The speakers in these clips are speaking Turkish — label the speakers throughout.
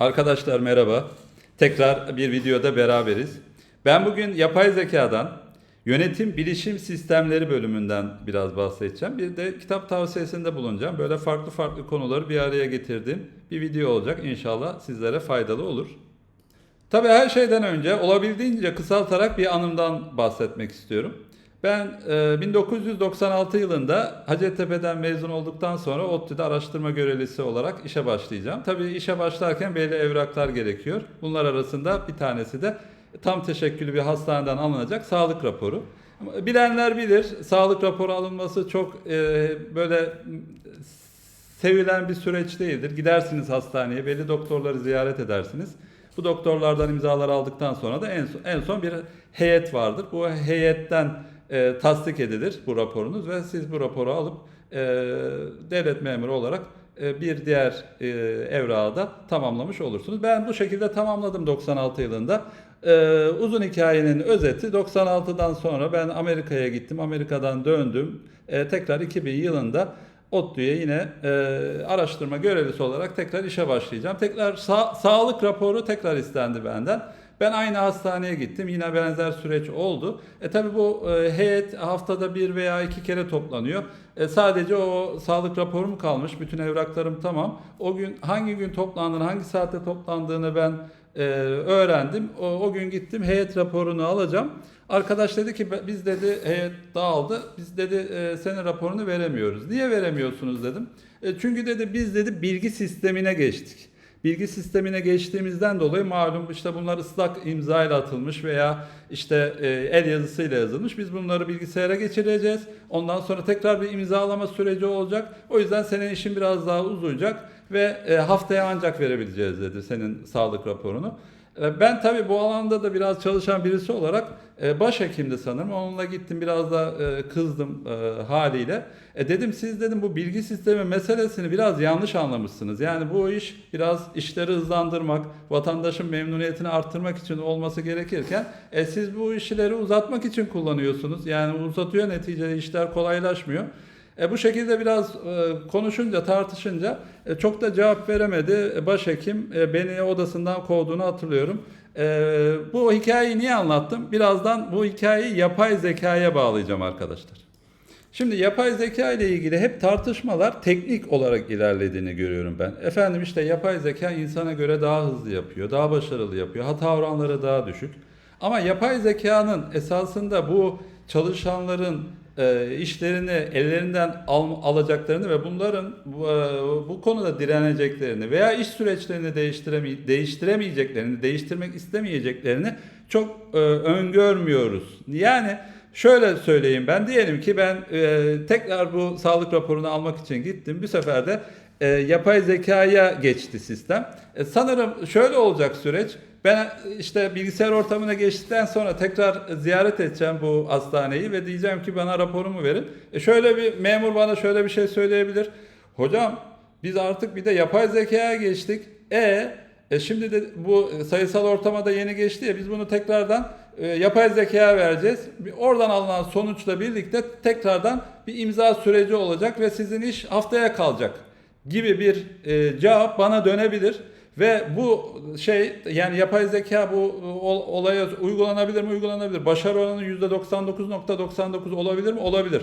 Speaker 1: Arkadaşlar merhaba. Tekrar bir videoda beraberiz. Ben bugün yapay zekadan yönetim bilişim sistemleri bölümünden biraz bahsedeceğim. Bir de kitap tavsiyesinde bulunacağım. Böyle farklı farklı konuları bir araya getirdiğim bir video olacak. İnşallah sizlere faydalı olur. Tabii her şeyden önce olabildiğince kısaltarak bir anımdan bahsetmek istiyorum. Ben e, 1996 yılında Hacettepe'den mezun olduktan sonra ODTÜ'de araştırma görevlisi olarak işe başlayacağım. Tabii işe başlarken belli evraklar gerekiyor. Bunlar arasında bir tanesi de tam teşekküllü bir hastaneden alınacak sağlık raporu. Bilenler bilir, sağlık raporu alınması çok e, böyle sevilen bir süreç değildir. Gidersiniz hastaneye, belli doktorları ziyaret edersiniz. Bu doktorlardan imzalar aldıktan sonra da en en son bir heyet vardır. Bu heyetten e, tasdik edilir bu raporunuz ve siz bu raporu alıp e, devlet memuru olarak e, bir diğer e, evrağı da tamamlamış olursunuz. Ben bu şekilde tamamladım 96 yılında. E, uzun hikayenin özeti 96'dan sonra ben Amerika'ya gittim. Amerika'dan döndüm. E, tekrar 2000 yılında ODTÜ'ye yine e, araştırma görevlisi olarak tekrar işe başlayacağım. Tekrar sa- sağlık raporu tekrar istendi benden. Ben aynı hastaneye gittim. Yine benzer süreç oldu. E tabi bu e, heyet haftada bir veya iki kere toplanıyor. E, sadece o sağlık raporum kalmış. Bütün evraklarım tamam. O gün hangi gün toplandığını, hangi saatte toplandığını ben e, öğrendim. O, o gün gittim heyet raporunu alacağım. Arkadaş dedi ki "Be- biz dedi heyet dağıldı. Biz dedi e, senin raporunu veremiyoruz. Niye veremiyorsunuz dedim. E, çünkü dedi biz dedi bilgi sistemine geçtik. Bilgi sistemine geçtiğimizden dolayı malum işte bunlar ıslak imzayla atılmış veya işte e, el yazısıyla yazılmış. Biz bunları bilgisayara geçireceğiz. Ondan sonra tekrar bir imzalama süreci olacak. O yüzden senin işin biraz daha uzayacak ve e, haftaya ancak verebileceğiz dedi senin sağlık raporunu. E, Ben tabii bu alanda da biraz çalışan birisi olarak e, başhekimdi sanırım. Onunla gittim biraz da e, kızdım haliyle. E dedim siz dedim bu bilgi sistemi meselesini biraz yanlış anlamışsınız. Yani bu iş biraz işleri hızlandırmak, vatandaşın memnuniyetini arttırmak için olması gerekirken e, siz bu işleri uzatmak için kullanıyorsunuz. Yani uzatıyor neticede işler kolaylaşmıyor. E, bu şekilde biraz e, konuşunca, tartışınca e, çok da cevap veremedi. E, başhekim e, beni odasından kovduğunu hatırlıyorum. E, bu hikayeyi niye anlattım? Birazdan bu hikayeyi yapay zekaya bağlayacağım arkadaşlar. Şimdi yapay zeka ile ilgili hep tartışmalar teknik olarak ilerlediğini görüyorum ben. Efendim işte yapay zeka insana göre daha hızlı yapıyor, daha başarılı yapıyor, hata oranları daha düşük. Ama yapay zekanın esasında bu çalışanların e, işlerini ellerinden al- alacaklarını ve bunların bu, e, bu konuda direneceklerini veya iş süreçlerini değiştireme- değiştiremeyeceklerini, değiştirmek istemeyeceklerini çok e, öngörmüyoruz. Yani şöyle söyleyeyim ben diyelim ki ben e, tekrar bu sağlık raporunu almak için gittim. Bir sefer de e, yapay zekaya geçti sistem. E, sanırım şöyle olacak süreç. Ben işte bilgisayar ortamına geçtikten sonra tekrar ziyaret edeceğim bu hastaneyi ve diyeceğim ki bana raporumu verin. E şöyle bir memur bana şöyle bir şey söyleyebilir. Hocam biz artık bir de yapay zekaya geçtik. E, e şimdi de bu sayısal ortama da yeni geçti ya biz bunu tekrardan e, yapay zekaya vereceğiz. Oradan alınan sonuçla birlikte tekrardan bir imza süreci olacak ve sizin iş haftaya kalacak gibi bir e, cevap bana dönebilir. Ve bu şey yani yapay zeka bu ol- olaya uygulanabilir mi? Uygulanabilir. Başarı oranı %99.99 olabilir mi? Olabilir.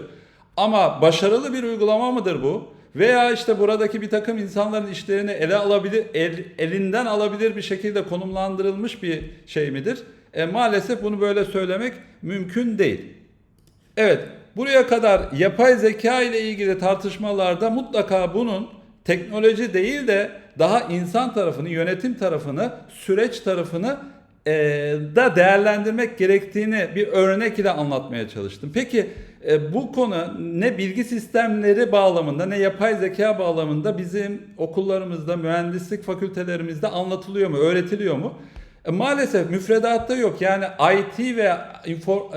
Speaker 1: Ama başarılı bir uygulama mıdır bu? Veya işte buradaki bir takım insanların işlerini ele alabilir, el- elinden alabilir bir şekilde konumlandırılmış bir şey midir? E, maalesef bunu böyle söylemek mümkün değil. Evet, buraya kadar yapay zeka ile ilgili tartışmalarda mutlaka bunun teknoloji değil de daha insan tarafını, yönetim tarafını, süreç tarafını eee, da değerlendirmek gerektiğini bir örnek ile anlatmaya çalıştım. Peki e, bu konu ne bilgi sistemleri bağlamında ne yapay zeka bağlamında bizim okullarımızda, mühendislik fakültelerimizde anlatılıyor mu, öğretiliyor mu? E, Maalesef müfredatta yok. Yani IT ve info,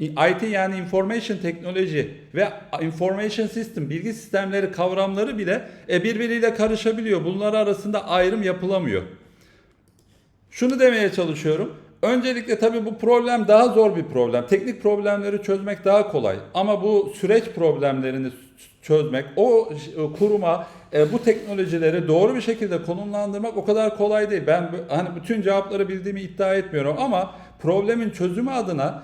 Speaker 1: e, IT yani information teknoloji ve information system bilgi sistemleri kavramları bile e, birbiriyle karışabiliyor. Bunlar arasında ayrım yapılamıyor. Şunu demeye çalışıyorum. Öncelikle tabii bu problem daha zor bir problem. Teknik problemleri çözmek daha kolay. Ama bu süreç problemlerini çözmek, o kuruma e, bu teknolojileri doğru bir şekilde konumlandırmak o kadar kolay değil. Ben hani bütün cevapları bildiğimi iddia etmiyorum ama problemin çözümü adına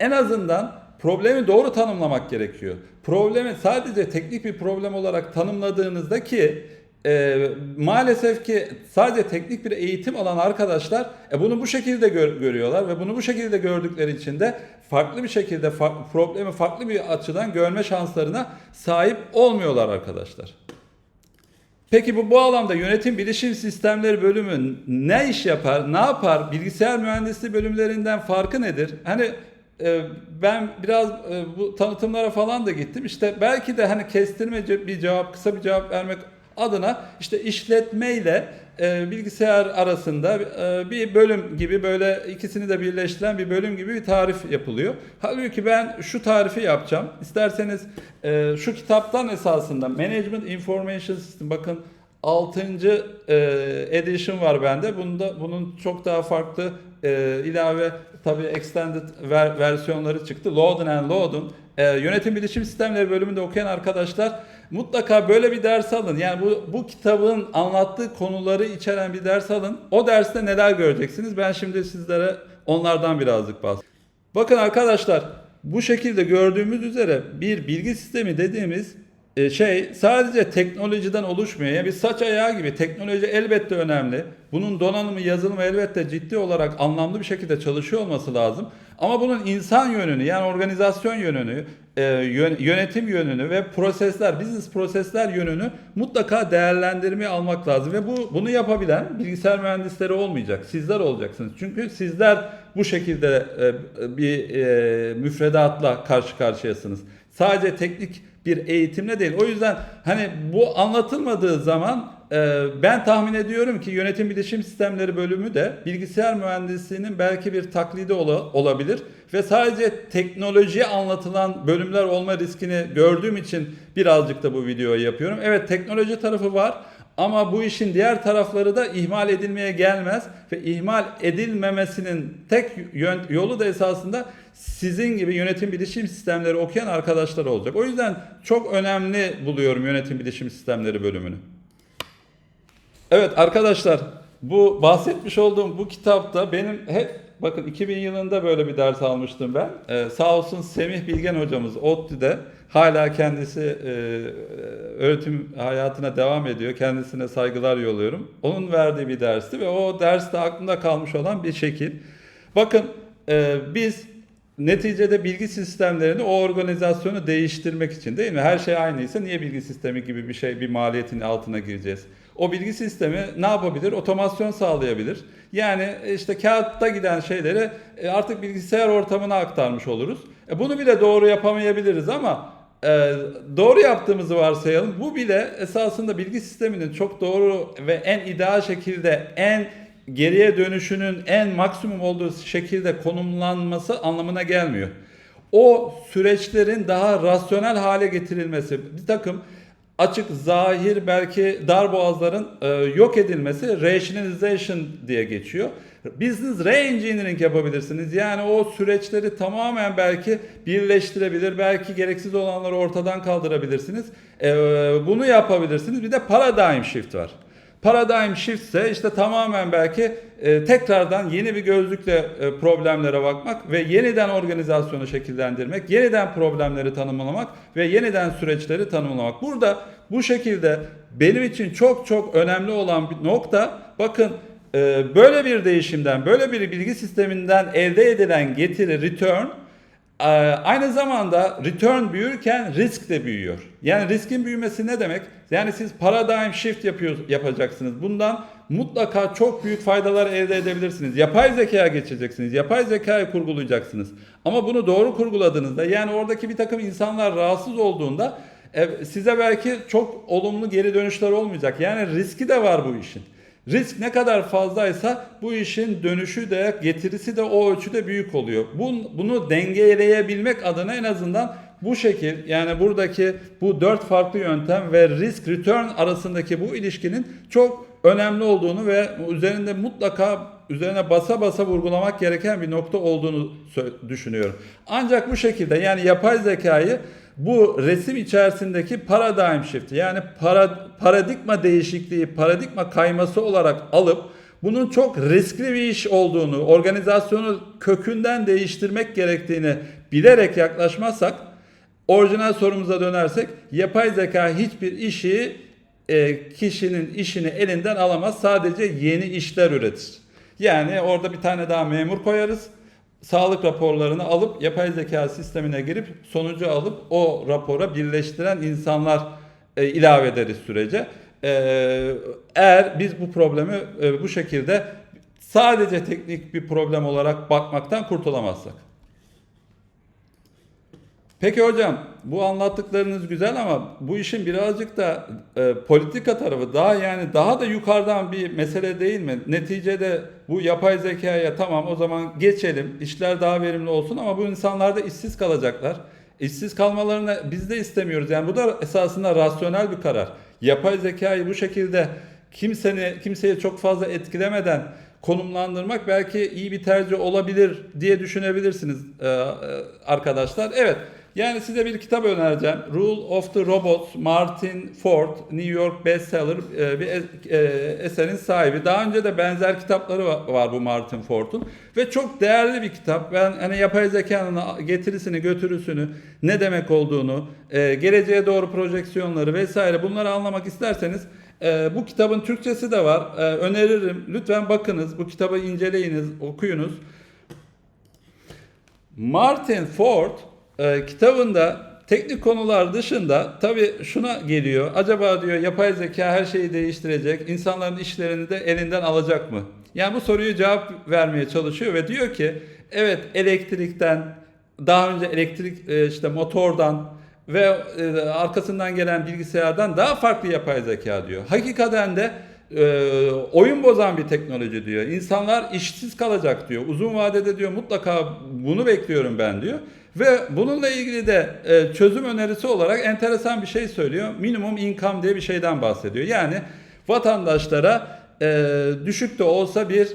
Speaker 1: en azından problemi doğru tanımlamak gerekiyor. Problemi sadece teknik bir problem olarak tanımladığınızda ki e, maalesef ki sadece teknik bir eğitim alan arkadaşlar e, bunu bu şekilde gör- görüyorlar ve bunu bu şekilde gördükleri için de farklı bir şekilde problemi farklı bir açıdan görme şanslarına sahip olmuyorlar arkadaşlar. Peki bu bu alanda yönetim bilişim sistemleri bölümü ne iş yapar, ne yapar? Bilgisayar mühendisliği bölümlerinden farkı nedir? Hani e, ben biraz e, bu tanıtımlara falan da gittim. İşte belki de hani kestirmece bir cevap, kısa bir cevap vermek adına işte işletme ile e, bilgisayar arasında e, bir bölüm gibi böyle ikisini de birleştiren bir bölüm gibi bir tarif yapılıyor. Halbuki ben şu tarifi yapacağım. İsterseniz e, şu kitaptan esasında Management Information System bakın 6. e, edition var bende. Bunda bunun çok daha farklı e, ilave tabii extended ver- versiyonları çıktı. Load'un and Load'un e, yönetim bilişim sistemleri bölümünde okuyan arkadaşlar mutlaka böyle bir ders alın. Yani bu bu kitabın anlattığı konuları içeren bir ders alın. O derste neler göreceksiniz? Ben şimdi sizlere onlardan birazcık bahsedeyim. Bakın arkadaşlar bu şekilde gördüğümüz üzere bir bilgi sistemi dediğimiz e, şey sadece teknolojiden oluşmuyor. Yani bir saç ayağı gibi teknoloji elbette önemli. Bunun donanımı, yazılımı elbette ciddi olarak anlamlı bir şekilde çalışıyor olması lazım. Ama bunun insan yönünü yani organizasyon yönünü, e, yön- yönetim yönünü ve prosesler, business prosesler yönünü mutlaka değerlendirmeye almak lazım. Ve bu bunu yapabilen bilgisayar mühendisleri olmayacak. Sizler olacaksınız. Çünkü sizler bu şekilde e, bir e, müfredatla karşı karşıyasınız. Sadece teknik bir eğitimle değil. O yüzden hani bu anlatılmadığı zaman e, ben tahmin ediyorum ki yönetim bilişim sistemleri bölümü de bilgisayar mühendisliğinin belki bir taklidi ola- olabilir ve sadece teknoloji anlatılan bölümler olma riskini gördüğüm için birazcık da bu videoyu yapıyorum. Evet teknoloji tarafı var ama bu işin diğer tarafları da ihmal edilmeye gelmez ve ihmal edilmemesinin tek yolu da esasında sizin gibi yönetim bilişim sistemleri okuyan arkadaşlar olacak. O yüzden çok önemli buluyorum yönetim bilişim sistemleri bölümünü. Evet arkadaşlar bu bahsetmiş olduğum bu kitapta benim hep bakın 2000 yılında böyle bir ders almıştım ben. Ee, sağ olsun Semih Bilgen hocamız ODTÜ'de hala kendisi e, öğretim hayatına devam ediyor. Kendisine saygılar yolluyorum. Onun verdiği bir dersti ve o derste aklımda kalmış olan bir şekil. Bakın e, biz neticede bilgi sistemlerini o organizasyonu değiştirmek için değil mi? Her şey aynıysa niye bilgi sistemi gibi bir şey bir maliyetin altına gireceğiz? O bilgi sistemi ne yapabilir? Otomasyon sağlayabilir. Yani işte kağıtta giden şeyleri e, artık bilgisayar ortamına aktarmış oluruz. E, Bunu bile doğru yapamayabiliriz ama e, doğru yaptığımızı varsayalım. Bu bile esasında bilgi sisteminin çok doğru ve en ideal şekilde en geriye dönüşünün en maksimum olduğu şekilde konumlanması anlamına gelmiyor. O süreçlerin daha rasyonel hale getirilmesi, bir takım açık, zahir belki dar boğazların e, yok edilmesi rationalization diye geçiyor. Business re-engineering yapabilirsiniz. Yani o süreçleri tamamen belki birleştirebilir, belki gereksiz olanları ortadan kaldırabilirsiniz. E, bunu yapabilirsiniz. Bir de paradigm shift var. Paradigm shift ise işte tamamen belki e, tekrardan yeni bir gözlükle e, problemlere bakmak ve yeniden organizasyonu şekillendirmek, yeniden problemleri tanımlamak ve yeniden süreçleri tanımlamak. Burada bu şekilde benim için çok çok önemli olan bir nokta bakın e, böyle bir değişimden, böyle bir bilgi sisteminden elde edilen getiri, return Aynı zamanda return büyürken risk de büyüyor. Yani riskin büyümesi ne demek? Yani siz paradigm shift yapıyor, yapacaksınız. Bundan mutlaka çok büyük faydalar elde edebilirsiniz. Yapay zekaya geçeceksiniz. Yapay zekayı kurgulayacaksınız. Ama bunu doğru kurguladığınızda yani oradaki bir takım insanlar rahatsız olduğunda e, size belki çok olumlu geri dönüşler olmayacak. Yani riski de var bu işin. Risk ne kadar fazlaysa bu işin dönüşü de getirisi de o ölçüde büyük oluyor. Bunu, dengeleyebilmek adına en azından bu şekil yani buradaki bu dört farklı yöntem ve risk return arasındaki bu ilişkinin çok önemli olduğunu ve üzerinde mutlaka üzerine basa basa vurgulamak gereken bir nokta olduğunu düşünüyorum. Ancak bu şekilde yani yapay zekayı bu resim içerisindeki paradigm shift yani para, paradigma değişikliği, paradigma kayması olarak alıp bunun çok riskli bir iş olduğunu, organizasyonu kökünden değiştirmek gerektiğini bilerek yaklaşmazsak orijinal sorumuza dönersek yapay zeka hiçbir işi e, kişinin işini elinden alamaz. Sadece yeni işler üretir. Yani orada bir tane daha memur koyarız. Sağlık raporlarını alıp yapay zeka sistemine girip sonucu alıp o rapora birleştiren insanlar e, ilave ederiz sürece. E, eğer biz bu problemi e, bu şekilde sadece teknik bir problem olarak bakmaktan kurtulamazsak. Peki hocam bu anlattıklarınız güzel ama bu işin birazcık da e, politika tarafı daha yani daha da yukarıdan bir mesele değil mi? Neticede bu yapay zekaya tamam o zaman geçelim işler daha verimli olsun ama bu insanlar da işsiz kalacaklar. İşsiz kalmalarını biz de istemiyoruz. Yani bu da esasında rasyonel bir karar. Yapay zekayı bu şekilde kimseni kimseye çok fazla etkilemeden konumlandırmak belki iyi bir tercih olabilir diye düşünebilirsiniz e, e, arkadaşlar. Evet. Yani size bir kitap önereceğim. Rule of the Robots, Martin Ford, New York bestseller e, bir e, eserin sahibi. Daha önce de benzer kitapları va- var bu Martin Ford'un ve çok değerli bir kitap. Ben hani yapay zekanın getirisini, götürüsünü, ne demek olduğunu, e, geleceğe doğru projeksiyonları vesaire bunları anlamak isterseniz bu kitabın Türkçesi de var. Öneririm. Lütfen bakınız. Bu kitabı inceleyiniz, okuyunuz. Martin Ford e, kitabında teknik konular dışında tabii şuna geliyor. Acaba diyor yapay zeka her şeyi değiştirecek, insanların işlerini de elinden alacak mı? Yani bu soruyu cevap vermeye çalışıyor ve diyor ki evet elektrikten daha önce elektrik e, işte motordan ve e, arkasından gelen bilgisayardan daha farklı yapay zeka diyor. Hakikaten de e, oyun bozan bir teknoloji diyor. İnsanlar işsiz kalacak diyor. Uzun vadede diyor mutlaka bunu bekliyorum ben diyor. Ve bununla ilgili de e, çözüm önerisi olarak enteresan bir şey söylüyor. Minimum income diye bir şeyden bahsediyor. Yani vatandaşlara e, düşük de olsa bir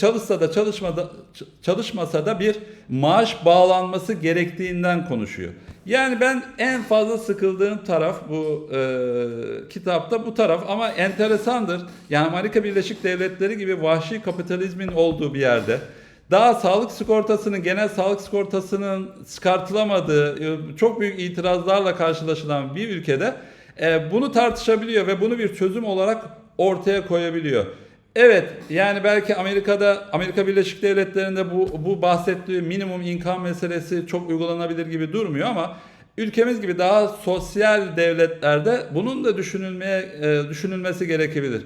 Speaker 1: çalışsa da çalışmada çalışmasa da bir maaş bağlanması gerektiğinden konuşuyor. Yani ben en fazla sıkıldığım taraf bu e, kitapta bu taraf ama enteresandır. Yani Amerika Birleşik Devletleri gibi vahşi kapitalizmin olduğu bir yerde daha sağlık sigortasının genel sağlık sigortasının çıkartılamadığı e, çok büyük itirazlarla karşılaşılan bir ülkede e, bunu tartışabiliyor ve bunu bir çözüm olarak ortaya koyabiliyor. Evet yani belki Amerika'da Amerika Birleşik Devletleri'nde bu bu bahsettiği minimum income meselesi çok uygulanabilir gibi durmuyor ama ülkemiz gibi daha sosyal devletlerde bunun da düşünülmeye e, düşünülmesi gerekebilir.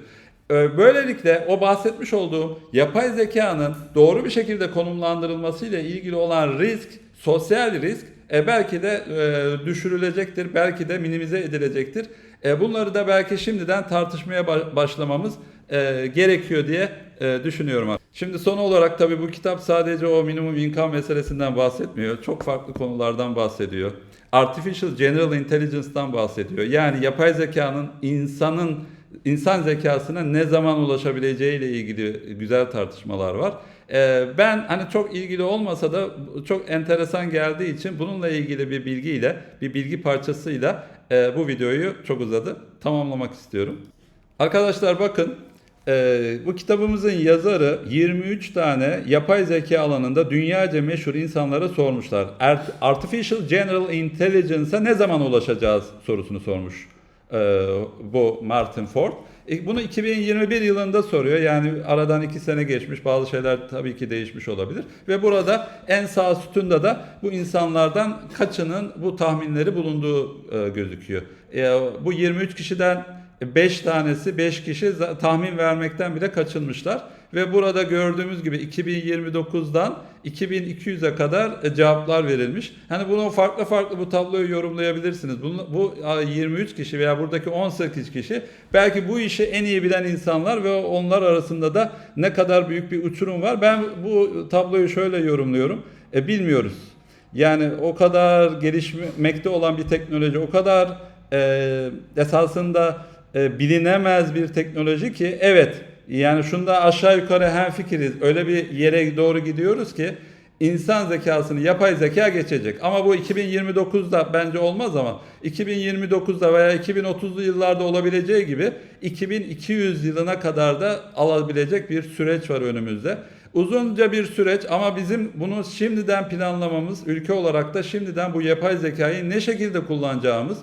Speaker 1: E, Böylelikle o bahsetmiş olduğum yapay zekanın doğru bir şekilde konumlandırılması ile ilgili olan risk, sosyal risk e, belki de e, düşürülecektir, belki de minimize edilecektir. E, bunları da belki şimdiden tartışmaya ba- başlamamız e, gerekiyor diye e, düşünüyorum. Şimdi son olarak tabii bu kitap sadece o minimum income meselesinden bahsetmiyor. Çok farklı konulardan bahsediyor. Artificial General Intelligence'dan bahsediyor. Yani yapay zekanın insanın insan zekasına ne zaman ulaşabileceği ile ilgili güzel tartışmalar var. Ee, ben hani çok ilgili olmasa da çok enteresan geldiği için bununla ilgili bir bilgiyle, bir bilgi parçasıyla e, bu videoyu çok uzadı tamamlamak istiyorum. Arkadaşlar bakın e, bu kitabımızın yazarı 23 tane yapay zeka alanında dünyaca meşhur insanlara sormuşlar. Art- Artificial General Intelligence'a ne zaman ulaşacağız sorusunu sormuş e, bu Martin Ford. E, Bunu 2021 yılında soruyor. Yani aradan iki sene geçmiş. Bazı şeyler tabii ki değişmiş olabilir. Ve burada en sağ sütunda da bu insanlardan kaçının bu tahminleri bulunduğu e, gözüküyor. E, bu 23 kişiden 5 tanesi 5 kişi tahmin vermekten bile kaçınmışlar. Ve burada gördüğümüz gibi 2029'dan 2200'e kadar e, cevaplar verilmiş. Hani bunu farklı farklı bu tabloyu yorumlayabilirsiniz. Bunu, bu a, 23 kişi veya buradaki 18 kişi belki bu işi en iyi bilen insanlar ve onlar arasında da ne kadar büyük bir uçurum var. Ben bu tabloyu şöyle yorumluyorum. E, bilmiyoruz. Yani o kadar gelişmekte olan bir teknoloji, o kadar e, esasında e, bilinemez bir teknoloji ki evet yani şunda aşağı yukarı hem fikiriz. Öyle bir yere doğru gidiyoruz ki insan zekasını yapay zeka geçecek. Ama bu 2029'da bence olmaz ama 2029'da veya 2030'lu yıllarda olabileceği gibi 2200 yılına kadar da alabilecek bir süreç var önümüzde. Uzunca bir süreç ama bizim bunu şimdiden planlamamız, ülke olarak da şimdiden bu yapay zekayı ne şekilde kullanacağımız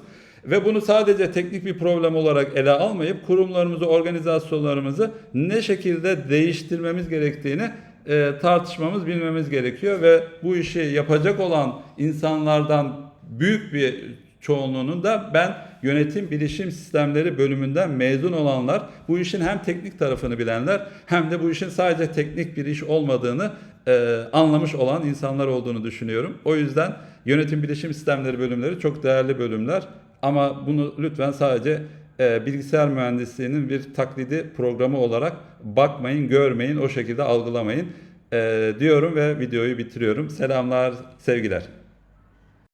Speaker 1: ve bunu sadece teknik bir problem olarak ele almayıp kurumlarımızı, organizasyonlarımızı ne şekilde değiştirmemiz gerektiğini e, tartışmamız, bilmemiz gerekiyor ve bu işi yapacak olan insanlardan büyük bir çoğunluğunun da ben yönetim bilişim sistemleri bölümünden mezun olanlar, bu işin hem teknik tarafını bilenler hem de bu işin sadece teknik bir iş olmadığını e, anlamış olan insanlar olduğunu düşünüyorum. O yüzden yönetim bilişim sistemleri bölümleri çok değerli bölümler ama bunu lütfen sadece e, bilgisayar mühendisliğinin bir taklidi programı olarak bakmayın, görmeyin, o şekilde algılamayın e, diyorum ve videoyu bitiriyorum. Selamlar, sevgiler.